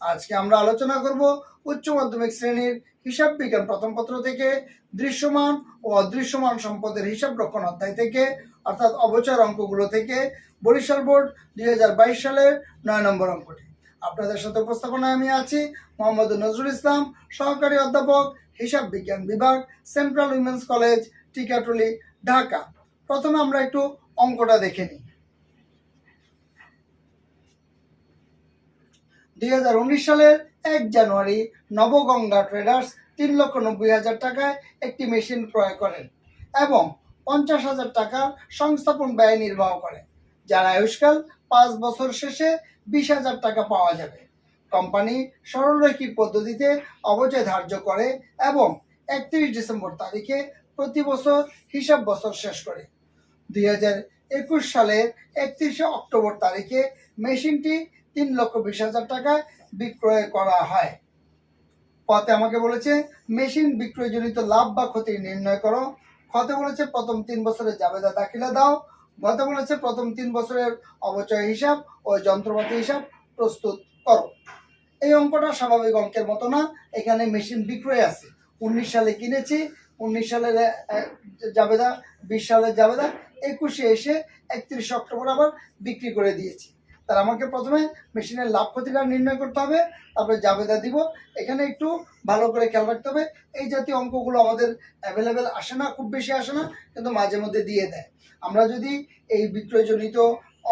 আজকে আমরা আলোচনা করব উচ্চ মাধ্যমিক শ্রেণির হিসাব বিজ্ঞান প্রথম পত্র থেকে দৃশ্যমান ও অদৃশ্যমান সম্পদের হিসাব রক্ষণ অধ্যায় থেকে, অর্থাৎ অবচয় অঙ্কগুলো থেকে, বরিশাল বোর্ড দুই হাজার বাইশ সালের নয় নম্বর অঙ্কটি। আপনাদের সাথে উপস্থাপনায় আমি আছি মোহাম্মদ নজরুল ইসলাম, সহকারী অধ্যাপক, হিসাব বিজ্ঞান বিভাগ, central women's college, Tikatuli, Dhaka. প্রথমে আমরা একটু অঙ্কটা দেখে নিই। দুই হাজার উনিশ সালের এক জানুয়ারি নবগঙ্গা ট্রেডার্স তিন লক্ষ নব্বই হাজার টাকায় একটি মেশিন ক্রয় করেন এবং পঞ্চাশ হাজার টাকা সংস্থাপন ব্যয় নির্বাহ করেন, যার আয়ুষ্কাল পাঁচ বছর শেষে বিশ হাজার টাকা পাওয়া যাবে। কোম্পানি সরলরৈখিক পদ্ধতিতে অবচয় ধার্য করে এবং একত্রিশ ডিসেম্বর তারিখে প্রতি বছর হিসাব বছর শেষ করে। দুই হাজার একুশ সালের একত্রিশে অক্টোবর তারিখে মেশিনটি তিন লক্ষ বিশ হাজার টাকায় বিক্রয় করা হয়। পথে আমাকে বলেছে, মেশিন বিক্রয়জনিত লাভ বা ক্ষতি নির্ণয় করো। ক্ষতে বলেছে, প্রথম তিন বছরের জাবেদা দাখিলা দাও। গতে বলেছে, প্রথম তিন বছরের অবচয় হিসাব ও যন্ত্রপাতি হিসাব প্রস্তুত করো। এই অঙ্কটা স্বাভাবিক অঙ্কের মতো না, এখানে মেশিন বিক্রয় আছে। উনিশ সালে কিনেছি, উনিশ সালের জাবেদা, বিশ সালের জাবেদা, একুশে এসে একত্রিশে অক্টোবর আবার বিক্রি করে দিয়েছি। তার আমাকে প্রথমে মেশিনের লাভ ক্ষতিটা নির্ণয় করতে হবে, তারপরে জাবেদা দিব। এখানে একটু ভালো করে খেয়াল রাখতে হবে। এই জাতীয় অঙ্কগুলো আমাদের অ্যাভেলেবেল আসে না, খুব বেশি আসে না, কিন্তু মাঝে মধ্যে দিয়ে দেয়। আমরা যদি এই বিক্রয়জনিত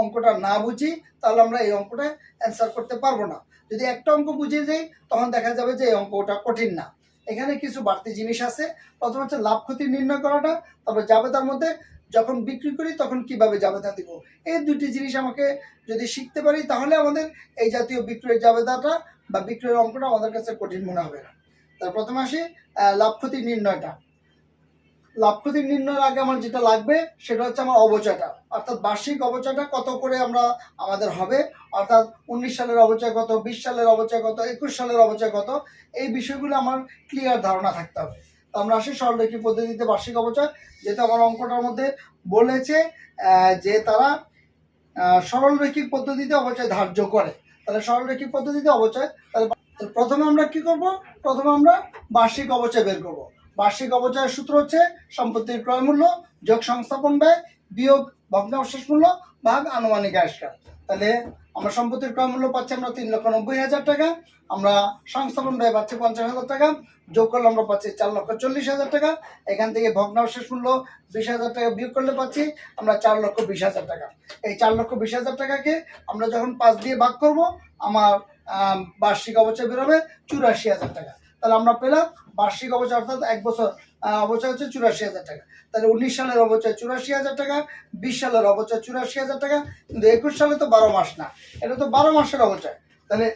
অঙ্কটা না বুঝি, তাহলে আমরা এই অঙ্কটা অ্যান্সার করতে পারব না। যদি একটা অঙ্ক বুঝে যাই, তখন দেখা যাবে যে এই অঙ্কটা কঠিন না। এখানে কিছু বাড়তি জিনিস আছে। প্রথম হচ্ছে লাভ ক্ষতি নির্ণয় করাটা, তারপর জাবেদার মধ্যে যখন বিক্রি করি, তখন কীভাবে জাবেদা দিব? এই দুটি জিনিস আমাকে যদি শিখতে পারি, তাহলে আমাদের এই জাতীয় বিক্রয়ের জাবেদাটা বা বিক্রয়ের অঙ্কটা আমাদের কাছে কঠিন মনে হবে না। তার প্রথমে আসি লাভ ক্ষতি নির্ণয়টা। লাভ ক্ষতি নির্ণয়ের আগে আমার যেটা লাগবে, সেটা হচ্ছে আমার অবচয়টা। অর্থাৎ বার্ষিক অবচয়টা কত করে আমরা, আমাদের হবে? অর্থাৎ উনিশ সালের অবচয় কত, বিশ সালের অবচয় কত, একুশ সালের অবচয় কত? এই বিষয়গুলো আমার ক্লিয়ার ধারণা থাকতে হবে। আমরা আসি সরলরেখী পদ্ধতিতে বার্ষিক অবচয় যেহেতু আমার অঙ্কটার মধ্যে বলেছে যে তারা সরলরৈখিক পদ্ধতিতে অবচয় ধার্য করে। তাহলে সরলরৈখিক পদ্ধতিতে অবচয় তাহলে প্রথমে আমরা কি করব? প্রথমে আমরা বার্ষিক অবচয় বের করব। বার্ষিক অবচয়ের সূত্র হচ্ছে সম্পত্তির ক্রয় মূল্য, যোগ সংস্থাপন ব্যয়, বিয়োগ ভগ্নাবশেষ মূল্য, ভাগ আনুমানিক আয়স্কার। তাহলে আমরা সম্পত্তির ক্রয় মূল্য পাচ্ছি আমরা তিন লক্ষ নব্বই হাজার টাকা, আমরা সংস্থাপন ব্যয় পাচ্ছি পঞ্চাশ হাজার টাকা, যোগ করলে আমরা পাচ্ছি চার লক্ষ চল্লিশ হাজার টাকা, এখান থেকে ভগ্নাবশেষ মূল্য বিশ হাজার টাকা বিয়োগ করলে পাচ্ছি আমরা চার লক্ষ বিশ হাজার টাকা। এই চার লক্ষ বিশ হাজার টাকাকে আমরা যখন পাঁচ দিয়ে ভাগ করব, আমার বার্ষিক অবচয় বেরোবে চুরাশি হাজার টাকা। তাহলে আমরা পেলাম বার্ষিক অবচয়, অর্থাৎ এক বছর অবচয় হচ্ছে চুরাশি হাজার টাকা। তাহলে উনিশ সালের অবচয় চুরাশি হাজার টাকা, বিশ সালের অবচয় চুরাশি হাজার টাকা, কিন্তু একুশ সালে তো বারো মাস না, এটা তো বারো মাসের অবচয়। তাহলে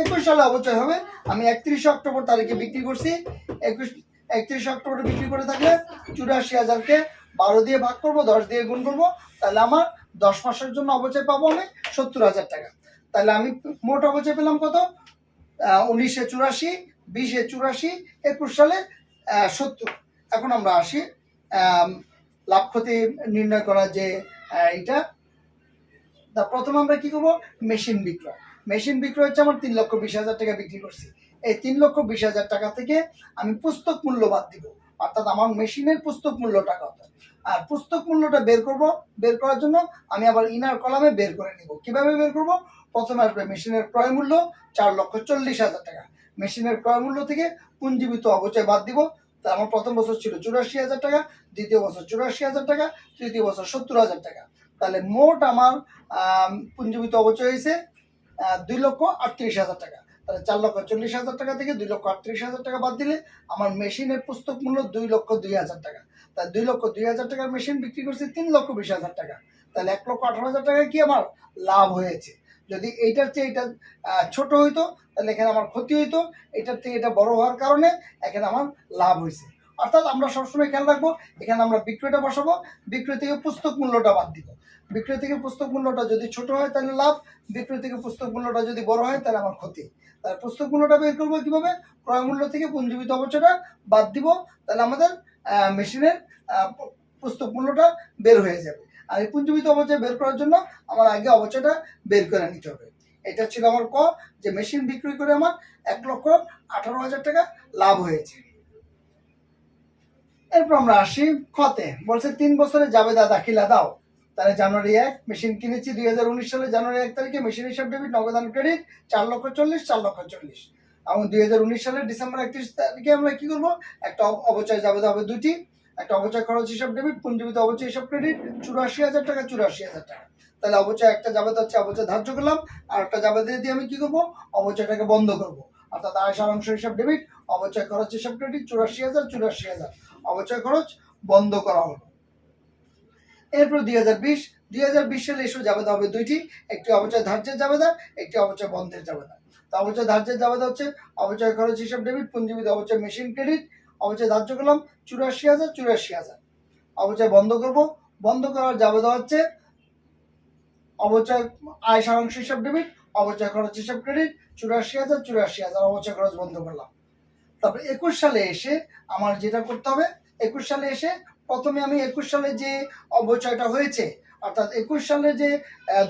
একুশ সালে অবচয় হবে, আমি একত্রিশে অক্টোবর তারিখে বিক্রি করছি, একুশ, একত্রিশে অক্টোবরে বিক্রি করে থাকলে চুরাশি হাজারকে বারো দিয়ে ভাগ করব, দশ দিয়ে গুণ করব, তাহলে আমার দশ মাসের জন্য অবচয় পাবো আমি সত্তর হাজার টাকা। তাহলে আমি মোট অবচয় পেলাম কত? উনিশে চুরাশি বিশে চুরাশি, একুশ সালে সত্তর। এখন আমরা আসি লাভ ক্ষতি নির্ণয় করার যে এইটা তা প্রথমে আমরা কি করব? মেশিন বিক্রয়। মেশিন বিক্রয় হচ্ছে আমার তিন লক্ষ বিশ হাজার টাকা বিক্রি করছি। এই তিন লক্ষ বিশ হাজার টাকা থেকে আমি পুস্তক মূল্য বাদ দিব। অর্থাৎ আমার মেশিনের পুস্তক মূল্যটা কত? আর পুস্তক মূল্যটা বের করব, বের করার জন্য আমি আবার ইনার কলামে বের করে নিব। কীভাবে বের করব? প্রথমে আসবে মেশিনের ক্রয় মূল্য, চার লক্ষ চল্লিশ হাজার টাকা। মেশিনের ক্রয় মূল্য থেকে পুঞ্জীবিত অবচয় বাদ দিব। তা আমার প্রথম বছর ছিল চুরাশি হাজার টাকা, দ্বিতীয় বছর চুরাশি হাজার টাকা, তৃতীয় বছর সত্তর হাজার টাকা। তাহলে মোট আমার পুঞ্জীবিত অবচয় হয়েছে দুই লক্ষ আটত্রিশ হাজার টাকা। তাহলে চার লক্ষ চল্লিশ হাজার টাকা থেকে দুই লক্ষ আটত্রিশ হাজার টাকা বাদ দিলে আমার মেশিনের পুস্তক মূল্য দুই লক্ষ দুই হাজার টাকা। তাই দুই লক্ষ দুই হাজার টাকার মেশিন বিক্রি করছি তিন লক্ষ বিশ হাজার টাকা। তাহলে এক লক্ষ আঠারো হাজার টাকা কি আমার লাভ হয়েছে? যদি এইটার চেয়ে এটা ছোট হইতো, তাহলে এখানে আমার ক্ষতি হইতো, এটার থেকে এটা বড় হওয়ার কারণে এখানে আমার লাভ হয়েছে অর্থাৎ আমরা সবসময় খেয়াল রাখব, এখানে আমরা বিক্রয়টা বসাবো, বিক্রয় থেকে পুস্তক মূল্যটা বাদ দিব। বিক্রয় থেকে পুস্তক মূল্যটা যদি ছোট হয়, তাহলে লাভ, বিক্রয় থেকে পুস্তক মূল্যটা যদি বড় হয়, তাহলে আমার ক্ষতি। তাহলে পুস্তক মূল্যটা বের করব কীভাবে? ক্রয় মূল্য থেকে পুঞ্জীবিত অবচয়টা বাদ দিব, তাহলে আমাদের মেশিনের পুস্তক মূল্যটা বের হয়ে যাবে। আর এই পুঞ্জীবিত অবচয় বের করার জন্য আমার আগে অবচয়টা বের করে নিতে হবে। এটা ছিল আমার ক, যে মেশিন বিক্রি করে আমার এক লক্ষ আঠারো হাজার টাকা লাভ হয়েছে। এরপর আমরা আসি খতে। বলছে, তিন বছরে জাবেদা দাখিলা দাও। তাহলে জানুয়ারি এক মেশিন কিনেছি দুই হাজার উনিশ সালে জানুয়ারি এক তারিখে মেশিন হিসাব ডেবিট নগদান ক্রেডিট চার লক্ষ চল্লিশ, চার লক্ষ চল্লিশ। এবং দুই হাজার উনিশ সালের ডিসেম্বর একত্রিশ তারিখে আমরা কি করব? একটা অব- অবচয় জাবেদা হবে দুটি একটা অবচয় খরচ হিসাব ডেবিট পুঞ্জীবিত অবচয় হিসাব ক্রেডিট চুরাশি হাজার টাকা, চুরাশি হাজার টাকা। তাহলে অবচয় একটা জাবেদা হচ্ছে অবচয় ধার্য করলাম, আর একটা জাবেদা দিয়ে আমি কি করব? অবচয়টাকে বন্ধ করব। অর্থাৎ আয় সারাংশ হিসাব ডেবিট অবচয় খরচ হিসাব ক্রেডিট চুরাশি হাজার চুরাশি হাজার। অবচয় খরচ বন্ধ করা হলো। এরপর দুই হাজার বিশ, দুই হাজার বিশ সালে ইস্যু জাবেদা হবে দুইটি, একটি অবচয় ধার্যের জাবেদা একটি অবচয় বন্ধের জাবেদা তো অবচয় ধার্যের জাবেদা হচ্ছে, অবচয় খরচ হিসাব ডেবিট পুঞ্জীবিত অবচয় মেশিন ক্রেডিট অবচয় ধার্য করলাম, চুরাশি হাজার চুরাশি হাজার। অবচয় বন্ধ করব, বন্ধ করার জাবেদা হচ্ছে অবচয় আয় সারাংশ হিসাব ডেবিট অবচয় খরচ হিসাব ক্রেডিট চুরাশি হাজার চুরাশি হাজার অবচয় খরচ বন্ধ করলাম। তারপর একুশ সালে এসে আমার যেটা করতে হবে, একুশ সালে এসে প্রথমে আমি একুশ সালে যে অবচয়টা হয়েছে, অর্থাৎ একুশ সালে যে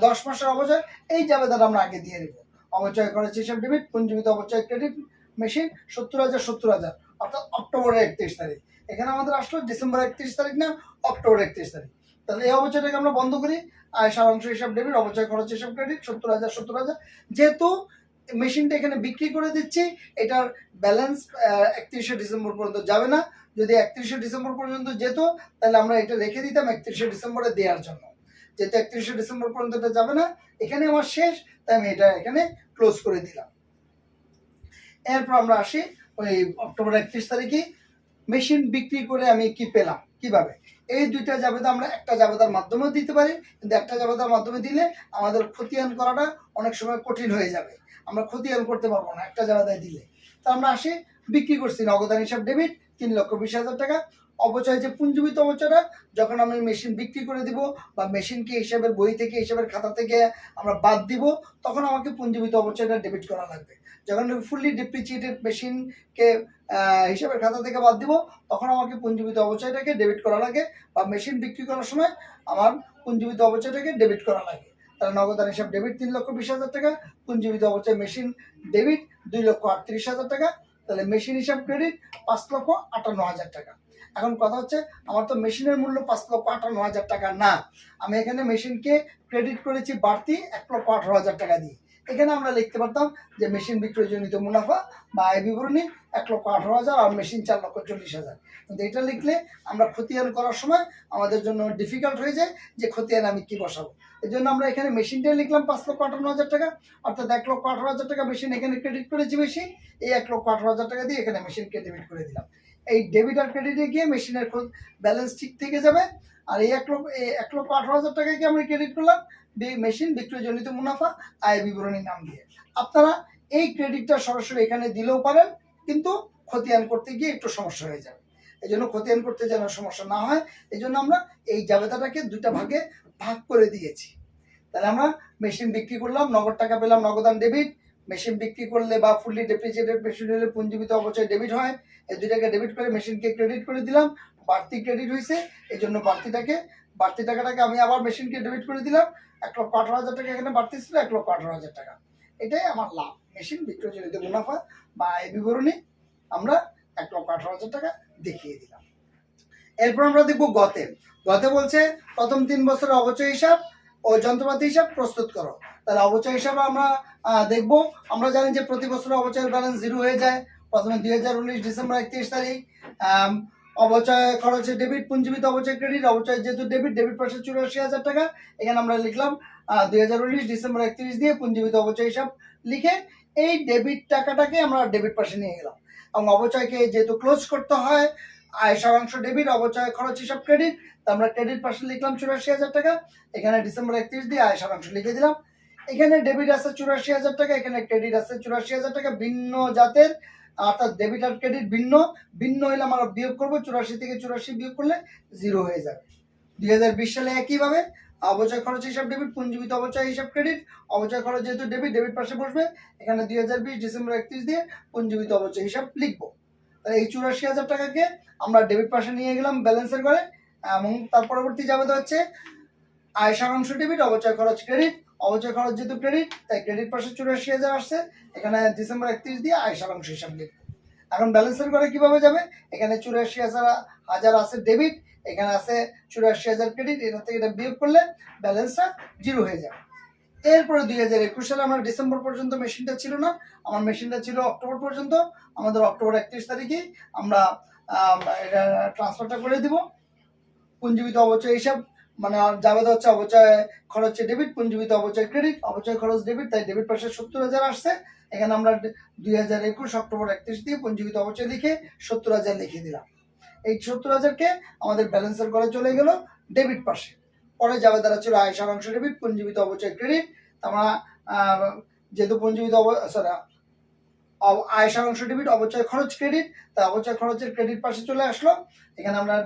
দশ মাসের অবচয় এই জাবেদাটা আমরা আগে দিয়ে দেবো। অবচয় খরচ হিসাব ডেবিট পুঞ্জীবিত অবচয় ক্রেডিট মেশিন সত্তর হাজার সত্তর হাজার। অর্থাৎ অক্টোবরের একত্রিশ তারিখ। এখানে আমাদের আসলো ডিসেম্বর একত্রিশ তারিখ না অক্টোবর একত্রিশ তারিখ। তাহলে এই অবচয়টাকে আমরা বন্ধ করি। আয় সারাংশ হিসাব ডেবিট অবচয় খরচ হিসাব ক্রেডিট সত্তর হাজার সত্তর হাজার। যেহেতু মেশিনটা এখানে বিক্রি করে দিচ্ছি, এটার ব্যালেন্স একত্রিশে ডিসেম্বর পর্যন্ত যাবে না। যদি একত্রিশে ডিসেম্বর পর্যন্ত যেত, তাহলে আমরা এটা রেখে দিতাম একত্রিশে ডিসেম্বরে দেওয়ার জন্য। যেহেতু একত্রিশে ডিসেম্বর পর্যন্ত এটা যাবে না, এখানে আমার শেষ, তাই আমি এটা এখানে ক্লোজ করে দিলাম। এরপর আমরা আসি ওই অক্টোবর একত্রিশ তারিখে মেশিন বিক্রি করে আমি কি পেলাম? কীভাবে? এই দুইটা জাবেদা আমরা একটা জাবেদার মাধ্যমেও দিতে পারি, কিন্তু একটা জাবেদার মাধ্যমে দিলে আমাদের খতিয়ান করাটা অনেক সময় কঠিন হয়ে যাবে। আমরা খতিয়ান করতে পারব না একটা জাবেদায় দিলে। তা আমরা আসি, বিক্রি করছি নগদান হিসাব ডেবিট, তিন লক্ষ বিশ হাজার টাকা। অবচয় যে পুঞ্জীবিত অবচয়টা, যখন আমি মেশিন বিক্রি করে দিব বা মেশিনকে হিসাবের বই থেকে, হিসাবের খাতা থেকে আমরা বাদ দিব, তখন আমাকে পুঞ্জীবিত অবচয়টা ডেবিট করা লাগবে। যখন ফুললি ডিপ্রিচিয়েটেড মেশিনকে হিসাবের খাতা থেকে বাদ দিব, তখন আমাকে পুঞ্জীবিত অবচয়টাকে ডেবিট করা লাগে বা মেশিন বিক্রি করার সময় আমার পুঞ্জীবিত অবচয়টাকে ডেবিট করা লাগে। তাহলে নগদান হিসাব ডেবিট তিন লক্ষ বিশ হাজার টাকা পুঞ্জীবিত অবচয় মেশিন ডেবিট দুই লক্ষ আটত্রিশ হাজার টাকা, তাহলে মেশিন হিসাব ক্রেডিট পাঁচ লক্ষ আটান্ন হাজার টাকা। এখন কথা হচ্ছে, আমার তো মেশিনের মূল্য পাঁচ লক্ষ আটান্ন হাজার টাকা না। আমি এখানে মেশিনকে ক্রেডিট করেছি বাড়তি এক লক্ষ আঠারো হাজার টাকা দিয়ে। এখানে আমরা লিখতে পারতাম যে মেশিন বিক্রয়জনিত মুনাফা বা আয় বিবরণী এক লক্ষ আঠারো হাজার আর মেশিন চার লক্ষ চল্লিশ হাজার। কিন্তু এটা লিখলে আমরা খতিয়ান করার সময় আমাদের জন্য ডিফিকাল্ট হয়ে যায় যে খতিয়ান আমি কি বসাবো। এই জন্য আমরা এখানে মেশিনটাই লিখলাম পাঁচ লক্ষ আটান্ন হাজার টাকা, অর্থাৎ এক লক্ষ আঠারো হাজার টাকা মেশিন এখানে ক্রেডিট করেছি বেশি, এই এক লক্ষ আঠারো হাজার টাকা দিয়ে এখানে মেশিনকে ডেবিট করে দিলাম। এই ডেবিট আর ক্রেডিটে গিয়ে মেশিনের ব্যালেন্স ঠিক থেকে যাবে, আর এই এক লক্ষ এক লক্ষ আঠারো হাজার টাকাকে আমরা ক্রেডিট করলাম? মেশিন বিক্রয়জনিত মুনাফা, আয় বিবরণী নাম দিয়ে। আপনারা এই ক্রেডিটটা সরাসরি এখানে দিলেও পারেন, কিন্তু খতিয়ান করতে গিয়ে একটু সমস্যা হয়ে যাবে। এই জন্য খতিয়ান করতে যেন সমস্যা না হয় এই জন্য আমরা এই জাবেদাটাকে দুটা ভাগে ভাগ করে দিয়েছি। তাহলে আমরা মেশিন বিক্রি করলাম, নগদ টাকা পেলাম নগদান ডেবিট। মেশিন বিক্রি করলে বা ফুললি ডেপ্রিসিয়েটেড মেশিন হলে পুঞ্জীবিত অবচয় ডেবিট হয়। এই দুইটাকে ডেবিট করে মেশিনকে ক্রেডিট করে দিলাম, বাড়তি ক্রেডিট হয়েছে এই জন্য বাড়তিটাকে বাড়তি টাকাটাকে আমি আবার মেশিনকে ডেবিট করে দিলাম। এক লক্ষ আঠারো হাজার টাকা এখানে বাড়তি ছিল এক লক্ষ আঠারো হাজার টাকা। এটাই আমার লাভ। মেশিন বিক্রয়জনিত মুনাফা বা আয় বিবরণী আমরা এক লক্ষ আঠারো হাজার টাকা দেখিয়ে দিলাম। এরপর আমরা দেখব গতে। গতে বলছে, প্রথম তিন বছরের অবচয় হিসাব ও যন্ত্রপাতি হিসাব প্রস্তুত করো। তাহলে অবচয় হিসাবে আমরা দেখব। আমরা জানি যে প্রতি বছর অবচয়ের ব্যালেন্স জিরো হয়ে যায়। প্রথমে দুই হাজার উনিশ ডিসেম্বর একত্রিশ তারিখ অবচয় খরচে ডেবিট পুঞ্জীবিত অবচয় ক্রেডিট অবচয় যেহেতু ডেবিট ডেবিট পাশে চুরাশি হাজার টাকা। এখানে আমরা লিখলাম দুই উনিশ ডিসেম্বর একত্রিশ দিয়ে পুঞ্জীবিত অবচয় হিসাব লিখে এই ডেবিট টাকাটাকে আমরা ডেবিট পাশে নিয়ে গেলাম। এবং অবচয়কে যেহেতু ক্লোজ করতে হয়, আয় শতাংশ ডেবিট অবচয় খরচ হিসাব ক্রেডিট তা আমরা ক্রেডিট পাশে লিখলাম চুরাশি হাজার টাকা। এখানে ডিসেম্বর একত্রিশ দিয়ে আয় শতাংশ লিখে দিলাম। এখানে ডেবিট আছে চুরাশি হাজার টাকা, এখানে ক্রেডিট আছে চুরাশি হাজার টাকা। ভিন্ন জাতের অর্থাৎ ডেবিট আর ক্রেডিট ভিন্ন ভিন্ন হলে আমরা বিয়োগ করব, চুরাশি থেকে চুরাশি বিয়োগ করলে জিরো হয়ে যাবে। দুই হাজার বিশ সালে একইভাবে অবচয় খরচ হিসাব ডেবিট পুঞ্জীবিত অবচয় হিসাব ক্রেডিট অবচয় খরচ যেহেতু ডেবিট ডেবিট পাশে বসবে, এখানে দুই হাজার বিশ ডিসেম্বর একত্রিশ দিয়ে পুঞ্জীবিত অবচয় হিসাব লিখব। তাহলে এই চুরাশি হাজার টাকাকে আমরা ডেবিট পাশে নিয়ে গেলাম ব্যালেন্সের করে, এবং তার পরবর্তী যাবে হচ্ছে আয় সারাংশ ডেবিট অবচয় খরচ ক্রেডিট অবচয় খরচ যেহেতু ক্রেডিট তাই ক্রেডিট পাশে চুরাশি হাজার আসছে। এখানে ডিসেম্বর একত্রিশ দিয়ে আয় সারাংশ হিসাব লিখব এখন ব্যালেন্সের করে কীভাবে যাবে? এখানে চুরাশি হাজার হাজার আছে ডেবিট এখানে আছে চুরাশি হাজার ক্রেডিট এটা থেকে এটা বিয়োগ করলে ব্যালেন্সটা জিরো হয়ে যাবে। এরপরে দুই হাজার একুশ সালে আমার ডিসেম্বর পর্যন্ত মেশিনটা ছিল না। আমার মেশিনটা ছিল অক্টোবর পর্যন্ত। আমাদের অক্টোবর একত্রিশ তারিখে আমরা এটা ট্রান্সফারটা করে দিব। পুঞ্জীবিত অবচয় হিসাব মানে যাবে হচ্ছে অবচয় খরচে ডেবিট পুঞ্জীবিত অবচয় ক্রেডিট অবচয় খরচ ডেবিট তাই ডেবিট পাশে সত্তর হাজার আসছে। এখানে আমরা দুই হাজার একুশ অক্টোবর একত্রিশ দিয়ে পুঞ্জীবিত অবচয় লিখে সত্তর হাজার লিখে দিলাম। এই সত্তর হাজারকে আমাদের ব্যালেন্সের করে চলে গেল ডেবিট পাশে। পরে যাবে দ্বারা ছিল আয়, সারাংশ ডেবিট পুঞ্জীবিত অবচয় ক্রেডিট আমরা যেহেতু পুঞ্জীবিত সরি আয়, সারাংশ ডেবিট অবচয় খরচ ক্রেডিট তাই অবচয় খরচের ক্রেডিট পাশে চলে আসলো। এখানে আমরা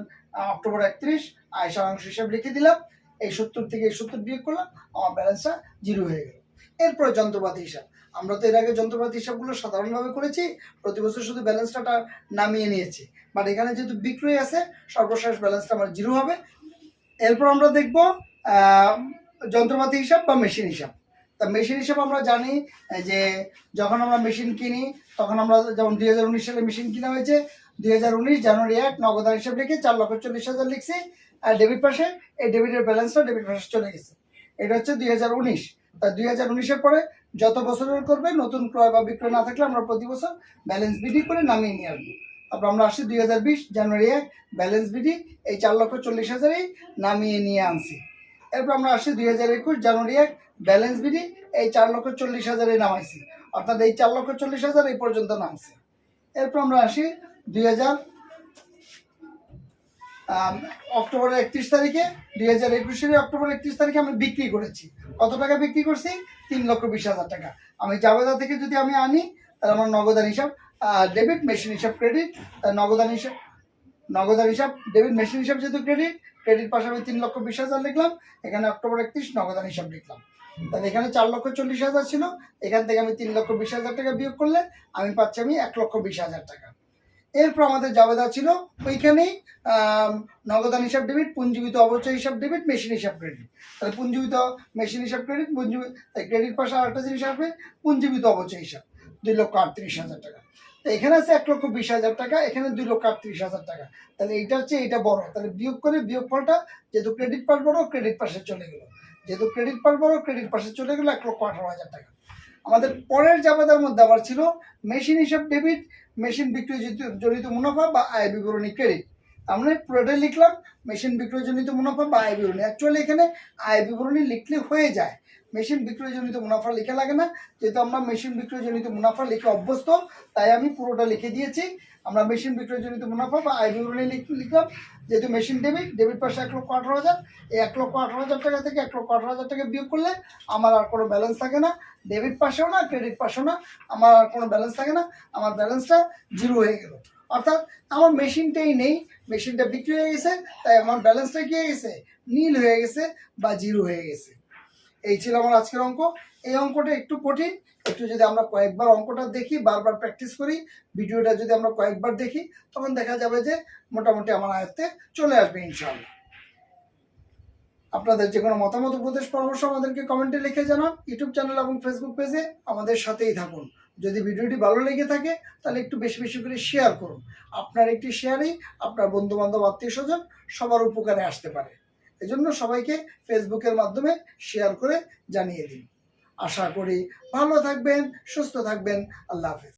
অক্টোবর একত্রিশ আয় সারাংশ হিসাব লিখে দিলাম। এই সত্তর থেকে এই সত্তর বিয়োগ করলাম, আমার ব্যালেন্সটা জিরো হয়ে গেল। এরপরে যন্ত্রপাতি হিসাব। আমরা তো এর আগে যন্ত্রপাতি হিসাবগুলো সাধারণভাবে করেছি, প্রতি বছর শুধু ব্যালেন্সটা নামিয়ে নিয়েছি। বাট এখানে যেহেতু বিক্রয় আছে, সর্বশেষ ব্যালেন্সটা আমার জিরো হবে। এরপর আমরা দেখব যন্ত্রপাতি হিসাব বা মেশিন হিসাব। তা মেশিন হিসেবে আমরা জানি যে যখন আমরা মেশিন কিনি, তখন আমরা যেমন দুই হাজার উনিশ সালে মেশিন কিনা হয়েছে, দুই হাজার উনিশ জানুয়ারি এক নগদান হিসাব লিখে চার লক্ষ চল্লিশ হাজার লিখছি, আর ডেবিট পাশে এই ডেবিটের ব্যালেন্সটা ডেবিট পাশে চলে গেছে। এটা হচ্ছে দুই হাজার উনিশ। তা দুই হাজার উনিশের পরে যত বছরের করবে, নতুন ক্রয় বা বিক্রয় না থাকলে আমরা প্রতি বছর ব্যালেন্স বিডি করে নামিয়ে নিয়ে আসব। তারপর আমরা আসছি দুই হাজার বিশ, জানুয়ারি এক ব্যালেন্স বিডি এই চার লক্ষ চল্লিশ হাজারেই নামিয়ে নিয়ে আনছি। এরপর আমরা আসছি দুই হাজার একুশ জানুয়ারি এক ব্যালেন্স বিডি, এই চার লক্ষ চল্লিশ হাজারে নামাইছি। অর্থাৎ এই চার লক্ষ চল্লিশ হাজার এই পর্যন্ত নামছে। এরপর আমরা আসি দুই হাজার অক্টোবর একত্রিশ তারিখে, দুই হাজার একুশের অক্টোবর একত্রিশ তারিখে আমি বিক্রি করেছি। কত টাকা বিক্রি করছি? তিন লক্ষ বিশ হাজার টাকা। আমি জাবেদা থেকে যদি আমি আনি, তাহলে আমার নগদান হিসাব ডেবিট মেশিন হিসাব ক্রেডিট নগদান হিসাব নগদান হিসাব ডেবিট মেশিন হিসাব যেহেতু ক্রেডিট ক্রেডিট পাশে আমি তিন লক্ষ বিশ হাজার লিখলাম, এখানে অক্টোবর একত্রিশ নগদান হিসাব লিখলাম। তাহলে এখানে চার লক্ষ চল্লিশ হাজার ছিল, এখান থেকে আমি তিন লক্ষ বিশ হাজার টাকা বিয়োগ করলে আমি পাচ্ছি আমি এক লক্ষ বিশ হাজার টাকা। এরপর আমাদের জাবেদা ছিল, ওইখানেই নগদান হিসাব ডেবিট পুঞ্জীবিত অবচয় হিসাব ডেবিট মেশিন হিসাব ক্রেডিট তাহলে পুঞ্জীবিত মেশিন হিসাব ক্রেডিট পুঞ্জীবিত ক্রেডিট পাশে আরেকটা জিনিস আসবে পুঞ্জীবিত অবচয় হিসাব, দুই লক্ষ আটত্রিশ হাজার টাকা। এখানে আছে এক লক্ষ বিশ হাজার টাকা, এখানে দুই লক্ষ আটত্রিশ হাজার টাকা। তাহলে এইটা হচ্ছে এটা বড়। তাহলে বিয়োগ করে বিয়োগ ফলটা যেহেতু ক্রেডিট পাস বড় ক্রেডিট পাশে চলে গেলো। যেহেতু ক্রেডিট পাস বড় ক্রেডিট পাশে চলে গেলো এক লক্ষ আঠারো হাজার টাকা। আমাদের পরের জাবেদার মধ্যে আবার ছিল মেশিন হিসাব ডেবিট মেশিন বিক্রয় জনিত- মুনাফা বা আয় বিবরণী ক্রেডিট আমরা পুরোটাই লিখলাম মেশিন বিক্রয়জনিত মুনাফা বা আয় বিবরণী। অ্যাকচুয়ালি এখানে আয় বিবরণী লিখলে হয়ে যায়। মেশিন বিক্রয়জনিত মুনাফা লেখা লাগে না। যেহেতু আমরা মেশিন বিক্রয়জনিত মুনাফা লিখে অভ্যস্ত, তাই আমি পুরোটা লিখে দিয়েছি। আমরা মেশিন বিক্রয়জনিত মুনাফা বা আয় বিবরণী লিখ- লিখলাম। যেহেতু মেশিন ডেবিট ডেবিট পাশে এক লক্ষ আঠারো হাজার। এই এক লক্ষ আঠারো হাজার টাকা থেকে এক লক্ষ আঠারো হাজার টাকা বিয়োগ করলে আমার আর কোনো ব্যালেন্স থাকে না। ডেবিট পাশেও না, ক্রেডিট পাশেও না, আমার আর কোনো ব্যালেন্স থাকে না। আমার ব্যালেন্সটা জিরো হয়ে গেল। অর্থাৎ আমার মেশিনটাই নেই, মেশিনটা বিক্রি হয়ে গেছে, তাই আমার ব্যালেন্সটা কি হয়ে গেছে? নীল হয়ে গেছে বা জিরো হয়ে গেছে। এই ছিল আমার আজকের অঙ্ক। এই অঙ্কটা একটু কঠিন, একটু যদি আমরা কয়েকবার অঙ্কটা দেখি, বারবার প্র্যাকটিস করি, ভিডিওটা যদি আমরা কয়েকবার দেখি, তখন দেখা যাবে যে মোটামুটি আমার আয়ত্তে চলে আসবে ইনশাআল্লাহ। আপনাদের যে কোনো মতামত, উপদেশ, পরামর্শ আমাদেরকে কমেন্টে লিখে জানান। ইউটিউব চ্যানেল এবং ফেসবুক পেজে আমাদের সাথেই থাকুন। যদি ভিডিওটি ভালো লেগে থাকে, তাহলে একটু বেশি বেশি করে শেয়ার করুন। আপনার একটি শেয়ারেই আপনার বন্ধু বান্ধব আত্মীয় স্বজন সবার উপকারে আসতে পারে। এজন্য সবাইকে ফেসবুকের মাধ্যমে শেয়ার করে জানিয়ে দিন। আশা করি ভালো থাকবেন, সুস্থ থাকবেন। আল্লাহ হাফেজ।